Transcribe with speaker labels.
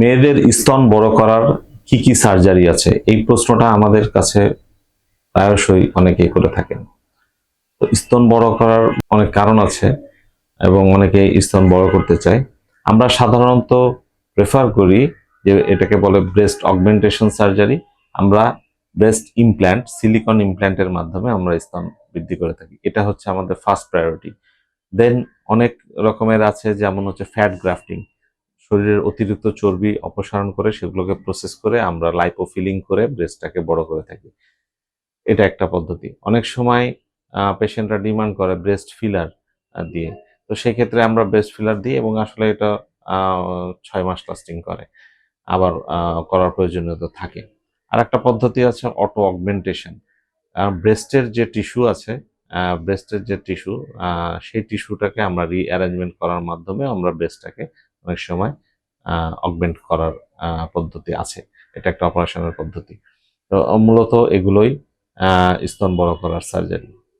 Speaker 1: মেয়েদের স্তন বড় করার কি কি সার্জারি আছে? এই প্রশ্নটা আমাদের কাছে প্রায়শই অনেকেই করে থাকেন। তো স্তন বড় করার অনেক কারণ আছে এবং অনেকে স্তন বড় করতে চায়। আমরা সাধারণত প্রেফার করি যে এটাকে বলে ব্রেস্ট অগমেন্টেশন সার্জারি আমরা ব্রেস্ট ইমপ্ল্যান্ট সিলিকন ইমপ্ল্যান্টের মাধ্যমে আমরা স্তন বৃদ্ধি করে থাকি। এটা হচ্ছে আমাদের ফার্স্ট প্রায়োরিটি দেন অনেক রকমের আছে, যেমন হচ্ছে ফ্যাট গ্রাফটিং শরীরের অতিরিক্ত চর্বি অপসারণ করে সেগুলোকে প্রসেস করে আমরা লাইপোফিলিং করে ব্রেস্টটাকে বড় করে থাকি। এটা একটা পদ্ধতি। অনেক সময় পেশেন্টরা ডিমান্ড করে ব্রেস্ট ফিলার দিয়ে। তো সেক্ষেত্রে আমরা ব্রেস্ট ফিলার দিই এবং আসলে এটা ছয় মাস লাস্টিং করে। আবার করার প্রয়োজনীয়তা থাকে। আর একটা পদ্ধতি আছে অটো অগমেন্টেশন ব্রেস্টের যে টিস্যু আছে ব্রেস্টের যে টিস্যু সেই টিস্যুটাকে আমরা রিঅ্যারেঞ্জমেন্ট করার মাধ্যমে আমরা ব্রেস্টটাকে অনেক সময় অগমেন্ট করার পদ্ধতি আছে। এটা একটা অপারেশনের পদ্ধতি। তো, মূলত এগুলোই স্তন বড় করার সার্জারি